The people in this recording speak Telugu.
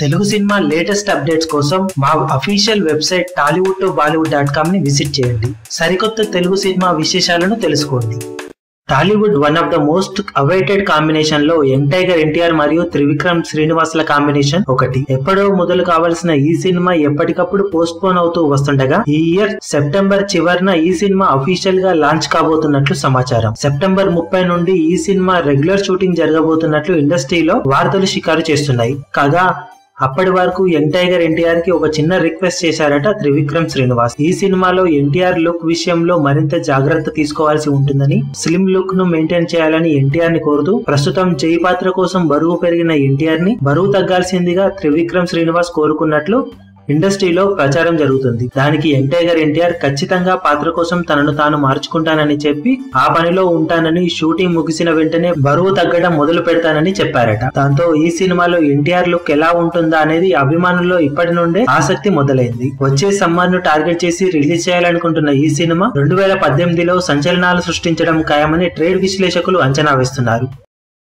తెలుగు సినిమా లేటెస్ట్ అప్డేట్స్ కోసం మా official website Tollywood to Bollywood dot కామ్ని visit చేయండి. సరికొత్త తెలుగు సినిమా విశేషాలను తెలుసుకోండి. Tollywood one of the most awaited కాంబినేషన్లో యంగ్ టైగర్ ఎన్టీఆర్ మరియు త్రివిక్రమ్ శ్రీనివాసుల కాంబినేషన్ ఒకటి. ఎప్పుడో మొదలు కావాల్సిన ఈ సినిమా ఎప్పటికప్పుడు పోస్ట్ పోన్ అవుతూ వస్తుండగా ఈ ఇయర్ సెప్టెంబర్ చివరిన ఈ సినిమా అఫీషియల్గా లాంచ్ కాబోతున్నట్లు సమాచారం. సెప్టెంబర్ ముప్పై నుండి ఈ సినిమా రెగ్యులర్ షూటింగ్ జరగబోతున్నట్లు ఇండస్ట్రీలో వార్తలు షికారు చేస్తున్నాయి. కాగా అప్పటి వరకు యంగ్ టైగర్ ఎన్టీఆర్కి ఒక చిన్న రిక్వెస్ట్ చేశారట త్రివిక్రమ్ శ్రీనివాస్. ఈ సినిమాలో ఎన్టీఆర్ లుక్ విషయంలో మరింత జాగ్రత్త తీసుకోవాల్సి ఉంటుందని స్లిమ్ లుక్ను మెయింటైన్ చేయాలని ఎన్టీఆర్ని కోరుతూ ప్రస్తుతం జై పాత్ర కోసం బరువు పెరిగిన ఎన్టీఆర్ని బరువు తగ్గాల్సిందిగా త్రివిక్రమ్ శ్రీనివాస్ కోరుకున్నట్లు ఇండస్ట్రీలో ప్రచారం జరుగుతుంది. దానికి యంగ్ టైగర్ ఎన్టీఆర్ ఖచ్చితంగా పాత్ర కోసం తనను తాను మార్చుకుంటానని చెప్పి ఆ పనిలో ఉంటానని షూటింగ్ ముగిసిన వెంటనే బరువు తగ్గడం మొదలు పెడతానని చెప్పారట. దాంతో ఈ సినిమాలో ఎన్టీఆర్ లుక్ ఎలా ఉంటుందా అనేది అభిమానుల్లో ఇప్పటి నుండే ఆసక్తి మొదలైంది. వచ్చే సమ్మర్ను టార్గెట్ చేసి రిలీజ్ చేయాలనుకుంటున్న ఈ సినిమా రెండు వేల పద్దెనిమిదిలో సంచలనాలు సృష్టించడం ఖాయమని ట్రేడ్ విశ్లేషకులు అంచనా వేస్తున్నారు.